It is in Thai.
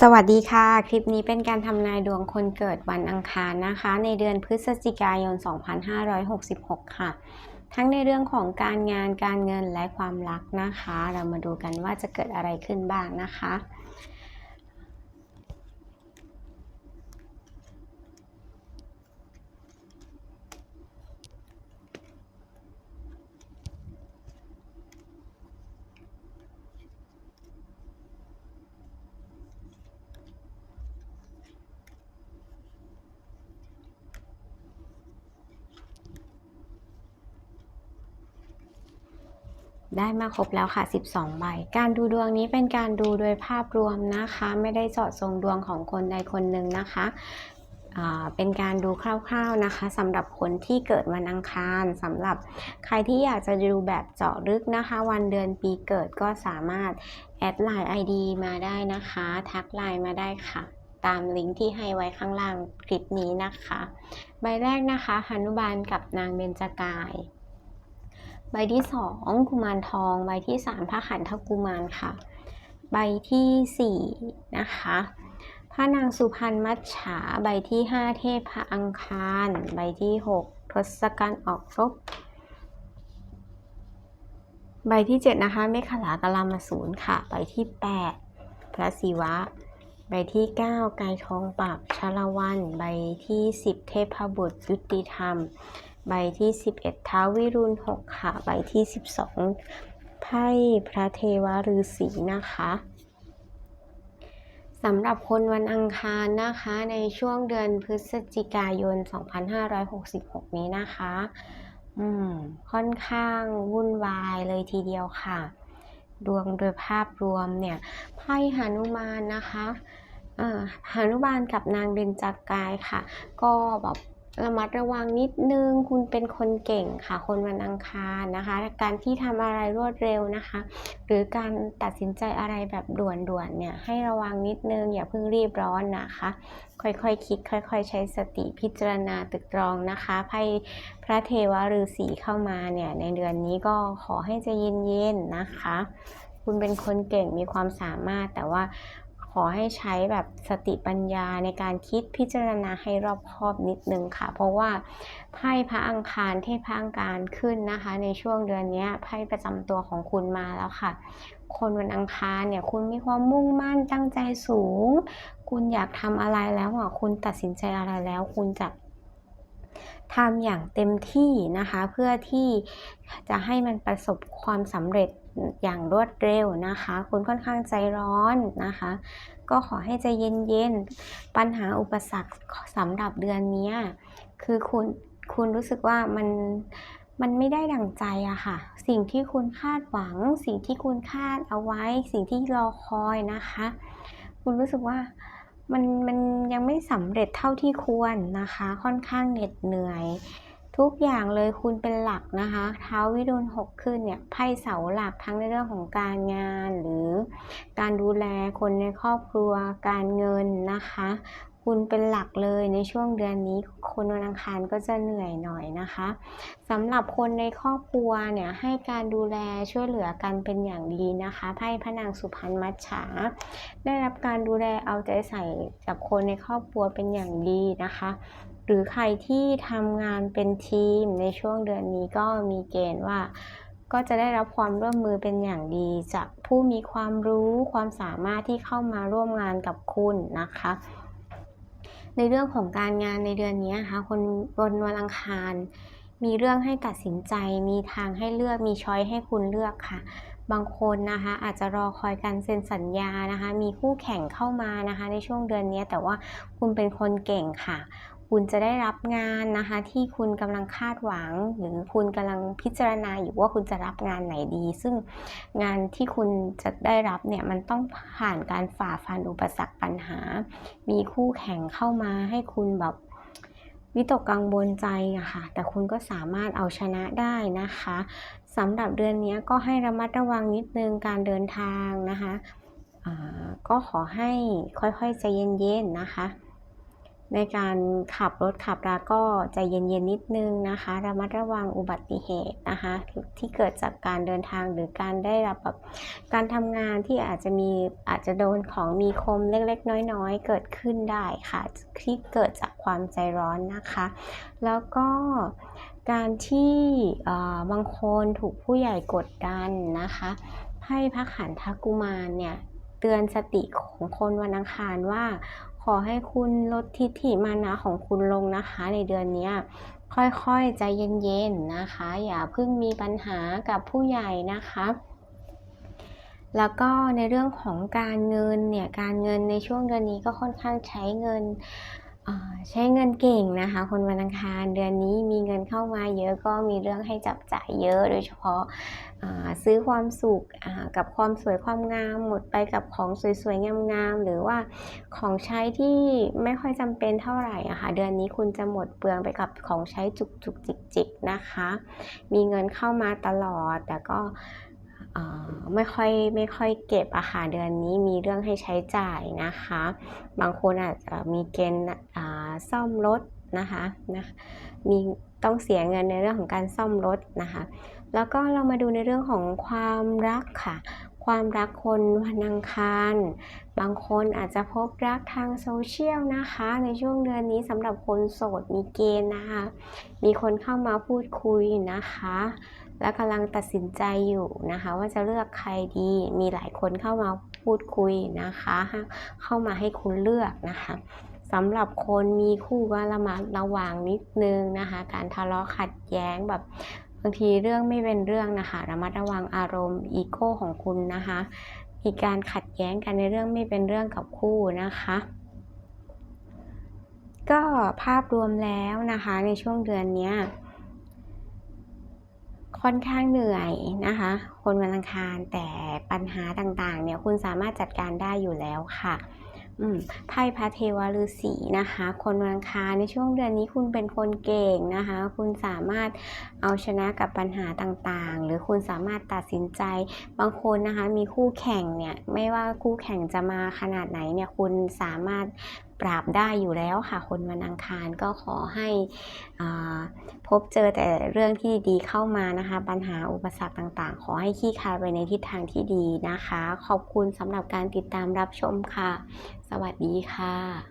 สวัสดีค่ะ คลิปนี้เป็นการทำนายดวงคนเกิดวันอังคารนะคะ ในเดือนพฤศจิกายน 2566 ค่ะ ทั้งในเรื่องของการงานการเงินและความรักนะคะ เรามาดูกันว่าจะเกิดอะไรขึ้นบ้างนะคะ ได้มาครบแล้วค่ะ 12 ใบ การดูดวงนี้เป็นการดูโดยภาพรวมนะคะ ไม่ได้เจาะจงดวงของคนใดคนหนึ่งนะคะ เป็นการดูคร่าวๆนะคะสำหรับคนที่เกิดวันอังคารสำหรับใครที่อยากจะดูแบบเจาะลึกนะคะ วันเดือนปีเกิดก็สามารถแอดไลน์ ID มาได้นะคะ ทักไลน์มาได้ค่ะตามลิงก์ที่ให้ไว้ข้างล่างคลิปนี้นะคะ ใบแรกนะคะหนุบาลกับนางเบญจกาย ใบที่สองกุมารทอง ใบที่สามพระขันธกุมารค่ะ ใบที่สี่นะคะพระนางสุพรรณมัจฉา ใบที่ห้าเทพพระอังคาร ใบที่หกทศกัณฐ์ออกรบ ใบที่เจ็ดนะคะเมขลากลามาสูนย์ค่ะ ใบที่แปดพระศิวะ ใบที่เก้าไกรทองปราบชลวัน ใบที่สิบเทพบุตรยุติธรรม ใบที่ 11ท้าววิรุณ6ค่ะ ใบที่ 12 ไพ่พระเทวฤาษีนะคะสำหรับคนวันอังคารนะคะในช่วงเดือนพฤศจิกายน 2566 นี้นะคะอืมค่อนข้างวุ่นวายเลยทีเดียวค่ะ ดวงโดยภาพรวมเนี่ยไพ่หานุมานนะคะอ่อหานุมานกับนางเบญจกายค่ะ ก็แบบ ระมัดระวังนิดนึง คุณเป็นคนเก่งค่ะ คนวันอังคารนะคะ การที่ทำอะไรรวดเร็วนะคะ หรือการตัดสินใจอะไรแบบด่วนๆเนี่ยให้ระวังนิดนึง อย่าเพิ่งรีบร้อนนะคะ ค่อยๆคคิด ค่อย ๆ ใช้สติพิจารณาตึกตรองนะคะไพ่พระเทวฤาษีเข้ามาเนี่ยในเดือนนี้ก็ขอให้ใจเย็นๆนะคะ คุณเป็นคนเก่งมีความสามารถแต่ว่า อให้ใช้แบบสติปัญญาในการคิดพิจารณาให้รอบคอบนิดนึงค่ะ เพราะว่าไพ่พระอังคารเทพพระอังคารขึ้นนะคะ ในช่วงเดือนนี้ไพ่ประจำตัวของคุณมาแล้วค่ะ คนวันอังคารเนี่ยคุณมีความมุ่งมั่นตั้งใจสูง คุณอยากทำอะไรแล้วอะคุณตัดสินใจอะไรแล้ว คุณจะทำอย่างเต็มที่นะคะ เพื่อที่จะให้มันประสบความสำเร็จ อย่างรวดเร็วนะคะ คุณค่อนข้างใจร้อนนะคะ ก็ขอให้ใจเย็นๆ ปัญหาอุปสรรคสำหรับเดือนนี้คือคุณคุณรู้สึกว่ามันมันไม่ได้ดังใจอะค่ะ สิ่งที่คุณคาดหวัง สิ่งที่คุณคาดเอาไว้ สิ่งที่รอคอยนะคะ คุณรู้สึกว่ามันมันยังไม่สำเร็จเท่าที่ควรนะคะ ค่อนข้างเหน็ดเหนื่อย ทุกอย่างเลยคุณเป็นหลักนะคะเท้าวิรุณหกขึ้นเนี่ยไพ่เสาหลักทั้งในเรื่องของการงานหรือการดูแลคนในครอบครัวการเงินนะคะ คุณเป็นหลักเลยในช่วงเดือนนี้ คนวันอังคารก็จะเหนื่อยหน่อยนะคะสำหรับคนในครอบครัวเนี่ยให้การดูแลช่วยเหลือกันเป็นอย่างดีนะคะไพ่พระนางสุพรรณมัจฉาได้รับการดูแลเอาใจใส่จากคนในครอบครัวเป็นอย่างดีนะคะ หรือใครที่ทำงานเป็นทีมในช่วงเดือนนี้ก็มีเกณฑ์ว่า ก็จะได้รับความร่วมมือเป็นอย่างดี จากผู้มีความรู้ความสามารถที่เข้ามาร่วมงานกับคุณนะคะ ในเรื่องของการงานในเดือนนี้นะคะคนบนวันอังคารมีเรื่องให้ตัดสินใจ มีทางให้เลือก มีช้อยให้คุณเลือกค่ะ บางคนนะคะอาจจะรอคอยการเซ็นสัญญานะคะ มีคู่แข่งเข้ามานะคะ ในช่วงเดือนนี้แต่ว่าคุณเป็นคนเก่งค่ะ คุณจะได้รับงานนะคะ ที่คุณกำลังคาดหวัง หรือคุณกำลังพิจารณาอยู่ว่าคุณจะรับงานไหนดี ซึ่งงานที่คุณจะได้รับเนี่ยมันต้องผ่านการฝ่าฟันอุปสรรคปัญหา มีคู่แข่งเข้ามาให้คุณแบบวิตกกังวลใจอะค่ะ แต่คุณก็สามารถเอาชนะได้นะคะสำหรับเดือนนี้ก็ให้ระมัดระวังนิดนึงการเดินทางนะคะก็ขอให้ค่อยๆใจเย็นๆนะคะ ในการขับรถขับราก็ใจเย็นๆนิดนึงนะคะระมัดระวังอุบัติเหตุนะคะที่เกิดจากการเดินทางหรือการได้รับแบบการทำงานที่อาจจะมีอาจจะโดนของมีคมเล็กๆ น้อยๆ เกิดขึ้นได้ค่ะที่เกิดจากความใจร้อนนะคะ แล้วก็การที่บางคนถูกผู้ใหญ่กดดันนะคะให้พระขันทกุมารเนี่ยเตือนสติของคนวันอังคารว่า อให้คุณลดทิฐิมานะของคุณลงนะคะ ในเดือนนี้ค่อยๆใจเย็นๆนะคะ อย่าเพิ่งมีปัญหากับผู้ใหญ่นะคะแล้วก็ในเรื่องของการเงินเนี่ยการเงินในช่วงเดือนนี้ก็ค่อนข้างใช้เงิน ใช้เงินเก่งนะคะ คนวันอังคารเดือนนี้มีเงินเข้ามาเยอะก็มีเรื่องให้จับจ่ายเยอะโดยเฉพาะซื้อความสุขกับความสวยความงามหมดไปกับของสวยๆงามๆหรือว่าของใช้ที่ไม่ค่อยจำเป็นเท่าไหร่อะค่ะเดือนนี้คุณจะหมดเปลืองไปกับของใช้จุกๆจิกๆนะคะ มีเงินเข้ามาตลอดแต่ก็ ไม่ค่อยไม่ค่อยเก็บอะค่ะเดือนนี้มีเรื่องให้ใช้จ่ายนะคะ บางคนอาจจะมีเกณฑ์ซ่อมรถนะคะนะมีต้องเสียเงินในเรื่องของการซ่อมรถนะคะ แล้วก็เรามาดูในเรื่องของความรักค่ะ ความรักคนวันอังคาร บางคนอาจจะพบรักทางโซเชียลนะคะ ในช่วงเดือนนี้สำหรับคนโสดมีเกณฑ์นะคะ มีคนเข้ามาพูดคุยนะคะ และกำลังตัดสินใจอยู่นะคะ ว่าจะเลือกใครดี มีหลายคนเข้ามาพูดคุยนะคะ เข้ามาให้คุณเลือกนะคะสำหรับคนมีคู่ก็ระมัดระวังนิดนึงนะคะ การทะเลาะขัดแย้งแบบ บางทีเรื่องไม่เป็นเรื่องนะคะ ระมัดระวังอารมณ์อีโก้ของคุณนะคะ มีการขัดแย้งกันในเรื่องไม่เป็นเรื่องกับคู่นะคะ ก็ภาพรวมแล้วนะคะในช่วงเดือนนี้ค่อนข้างเหนื่อยนะคะ คนวันอังคารแต่ปัญหาต่างๆเนี่ยคุณสามารถจัดการได้อยู่แล้วค่ะ ไพ่พระเทวฤาษีนะคะ คนวังคาในช่วงเดือนนี้คุณเป็นคนเก่งนะคะ คุณสามารถเอาชนะกับปัญหาต่างๆ หรือคุณสามารถตัดสินใจ บางคนนะคะมีคู่แข่งเนี่ยไม่ว่าคู่แข่งจะมาขนาดไหนเนี่ยคุณสามารถ ปราบได้อยู่แล้วค่ะคนวันอังคารก็ขอให้พบเจอแต่เรื่องที่ดีเข้ามานะคะ ปัญหาอุปสรรคต่างๆ ขอให้ขี้คายไปในทิศทางที่ดีนะคะ ขอบคุณสำหรับการติดตามรับชมค่ะ สวัสดีค่ะ